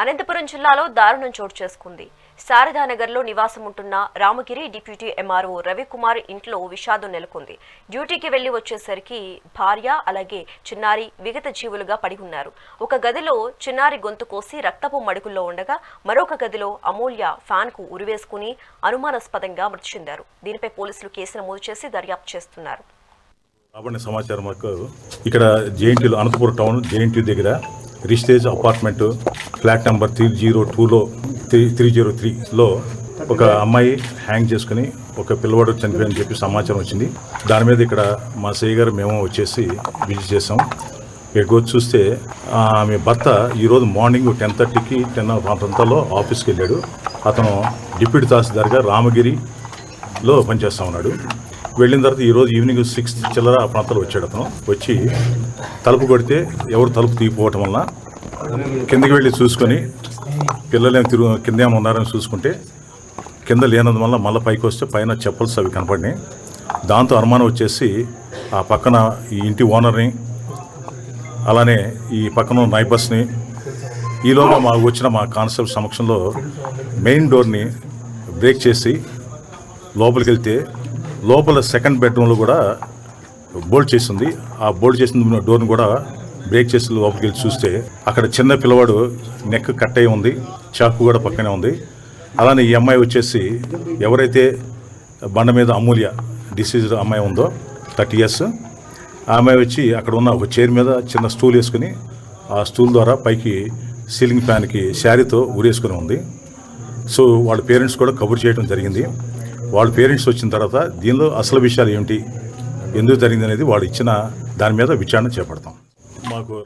అనంతపురం జిల్లాలో దారుణం చోటు చేసుకుంది. శారదానగర్లో నివాసం ఉంటున్న రామగిరి డిప్యూటీ ఎంఆర్ఓ రవికుమార్ ఇంట్లో విషాదం నెలకొంది. డ్యూటీకి వెళ్ళి వచ్చేసరికి భార్య అలాగే చిన్నారి విగత జీవులుగా పడి ఉన్నారు. ఒక గదిలో చిన్నారి గొంతు కోసి రక్తపు మడుగుల్లో ఉండగా మరొక గదిలో అమూల్య ఫ్యాన్కు ఉరివేసుకుని అనుమానాస్పదంగా మృతి చెందారు. దీనిపై పోలీసులు కేసు నమోదు చేసి దర్యాప్తు చేస్తున్నారు. సమాచారం ఇక్కడ జేఎన్టీలో అనంతపురం టౌన్ జేఎన్టీ దగ్గర రిస్టేజ్ apartment flat number three zero టూలో త్రీ త్రీ జీరో త్రీలో ఒక అమ్మాయి హ్యాంగ్ చేసుకుని ఒక పిల్లవాడు చనిపోయని చెప్పి సమాచారం వచ్చింది. దాని మీద ఇక్కడ మా సయ్య గారు మేము వచ్చేసి విజిట్ చేసాం ఇక్కడికి చూస్తే ఆమె భర్త ఈరోజు మార్నింగ్ టెన్ థర్టీకి టెన్ ప్రాంతంలో ఆఫీస్కి వెళ్ళాడు. అతను డిప్యూటీ తహసీల్దార్గా రామగిరిలో పనిచేస్తా ఉన్నాడు. వెళ్ళిన తర్వాత ఈరోజు ఈవినింగ్ సిక్స్ చిల్లర ఆ ప్రాంతంలో వచ్చాడు అతను. వచ్చి తలుపు కొడితే ఎవరు తలుపు తీయకపోవటం వల్ల కిందకి వెళ్ళి చూసుకొని పిల్లలు ఏమి తిరుగు కింద ఏమైనా ఉన్నారని చూసుకుంటే కింద లేనందువల్ల మళ్ళీ పైకి వస్తే పైన చెప్పల్స్ అవి కనపడినాయి. దాంతో అనుమానం వచ్చేసి ఆ పక్కన ఈ ఇంటి ఓనర్ని అలానే ఈ పక్కన నైబర్స్ని ఈలోగా మాకు వచ్చిన మా కానిస్టేబుల్ సమక్షంలో మెయిన్ డోర్ని బ్రేక్ చేసి లోపలికి వెళ్తే లోపల సెకండ్ బెడ్రూమ్లో కూడా బోల్డ్ చేసింది ఆ బోల్డ్ చేసిన డోర్ని కూడా బ్రేక్ చేసి లోపలికి వెళ్ళి చూస్తే అక్కడ చిన్న పిల్లవాడు నెక్ కట్ అయి ఉంది చాకు కూడా పక్కనే ఉంది. అలానే ఈ అమ్మాయి వచ్చేసి ఎవరైతే బండ మీద అమూల్య డిసీజ్ అమ్మాయి ఉందో థర్టీ ఇయర్స్ ఆ అమ్మాయి వచ్చి అక్కడ ఉన్న ఒక చైర్ మీద చిన్న స్టూల్ వేసుకుని ఆ స్టూల్ ద్వారా పైకి సీలింగ్ ఫ్యాన్కి శారీతో ఊరేసుకుని ఉంది. సో వాళ్ళ పేరెంట్స్ కూడా కబుర్ చేయడం జరిగింది. వాళ్ళ పేరెంట్స్ వచ్చిన తర్వాత దీనిలో అసలు విషయాలు ఏమిటి? ఎందుకు జరిగింది అనేది వాళ్ళు ఇచ్చిన దాని మీద విచారణ చేపడతాం. మాకు